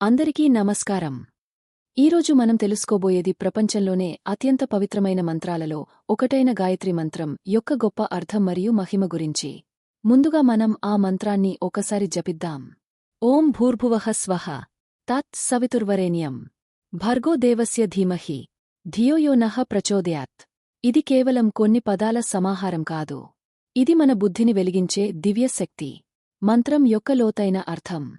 అందరికీ నమస్కారం. ఈరోజు మనం తెలుసుకోబోయేది ప్రపంచంలోనే అత్యంత పవిత్రమైన మంత్రాలలో ఒకటైన గాయత్రి మంత్రం యొక్క గొప్ప అర్థం మరియు మహిమ గురించి. ముందుగా మనం ఆ మంత్రాన్ని ఒకసారి జపిద్దాం. ఓం భూర్భువః స్వః. తత్ సవితుర్వరేణ్యం. భర్గో దేవస్య ధీమహి. ధియో యో నః ప్రచోదయాత్. ఇది కేవలం కొన్ని పదాల సమాహారం కాదు. ఇది మన బుద్ధిని వెలిగించే దివ్యశక్తి. మంత్రం యొక్క లోతైన అర్థం.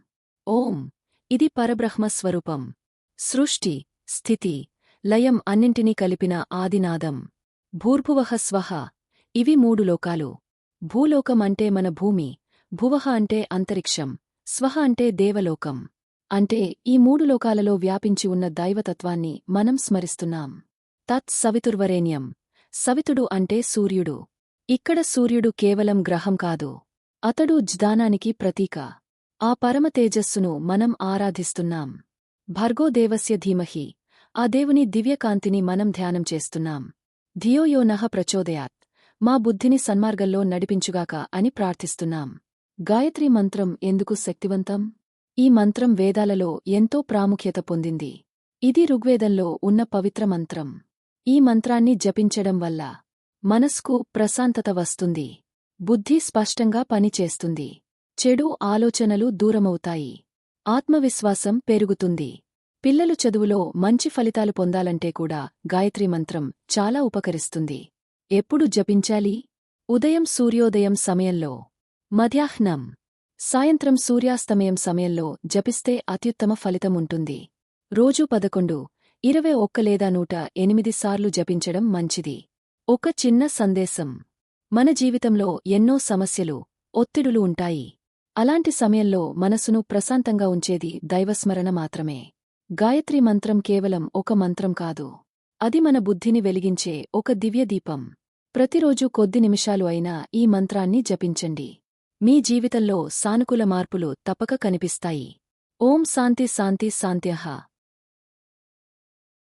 ఓం ఇది పరబ్రహ్మ స్వరూపం సృష్టి స్థితి లయం అన్నింటినీ కలిపిన ఆదినాదం. భూర్భువః స్వహ ఇవి మూడు లోకాలు. భూలోకం అంటే మన భూమి భువః అంటే అంతరిక్షం స్వహ అంటే దేవలోకం. అంటే ఈ మూడు లోకాలలో వ్యాపించి ఉన్న దైవతత్వాన్ని మనం స్మరిస్తున్నాం. తత్ సవితుర్వరేణ్యం. సవితుడు అంటే సూర్యుడు. ఇక్కడ సూర్యుడు కేవలం గ్రహం కాదు. అతడు జ్ఞానానికి ప్రతీక. ఆ పరమతేజస్సును మనం ఆరాధిస్తున్నాం. భర్గోదేవస్య ధీమహి ఆ దేవుని దివ్యకాంతిని మనం ధ్యానం చేస్తున్నాం. ధియోయో నహ ప్రచోదయాత్ మా బుద్ధిని సన్మార్గంలో నడిపించుగాక అని ప్రార్థిస్తున్నాం. గాయత్రి మంత్రం ఎందుకు శక్తివంతం? ఈ మంత్రం వేదాలలో ఎంతో ప్రాముఖ్యత పొందింది. ఇది ఋగ్వేదంలో ఉన్న పవిత్ర మంత్రం. ఈ మంత్రాన్ని జపించడం వల్ల మనస్కు ప్రశాంతత వస్తుంది. బుద్ధి స్పష్టంగా పనిచేస్తుంది. చెడు ఆలోచనలు దూరమవుతాయి. ఆత్మవిశ్వాసం పెరుగుతుంది. పిల్లలు చదువులో మంచి ఫలితాలు పొందాలంటే కూడా గాయత్రి మంత్రం చాలా ఉపకరిస్తుంది. ఎప్పుడు జపించాలి? ఉదయం సూర్యోదయం సమయంలో. మధ్యాహ్నం. సాయంత్రం సూర్యాస్తమయం సమయంలో జపిస్తే అత్యుత్తమ ఫలితం ఉంటుంది. రోజూ పదకొండు ఇరవై ఒక్క లేదా నూట ఎనిమిది సార్లు జపించడం మంచిది. ఒక చిన్న సందేశం. మన జీవితంలో ఎన్నో సమస్యలు ఒత్తిడులు ఉంటాయి. అలాంటి సమయంలో మనసును ప్రశాంతంగా ఉంచేది దైవస్మరణ మాత్రమే. గాయత్రి మంత్రం కేవలం ఒక మంత్రం కాదు. అది మన బుద్ధిని వెలిగించే ఒక దివ్యదీపం ప్రతిరోజూ కొద్ది నిమిషాలు అయినా ఈ మంత్రాన్ని జపించండి. మీ జీవితంలో సానుకూల మార్పులు తప్పక కనిపిస్తాయి. ఓం శాంతి శాంతి శాంత్యః.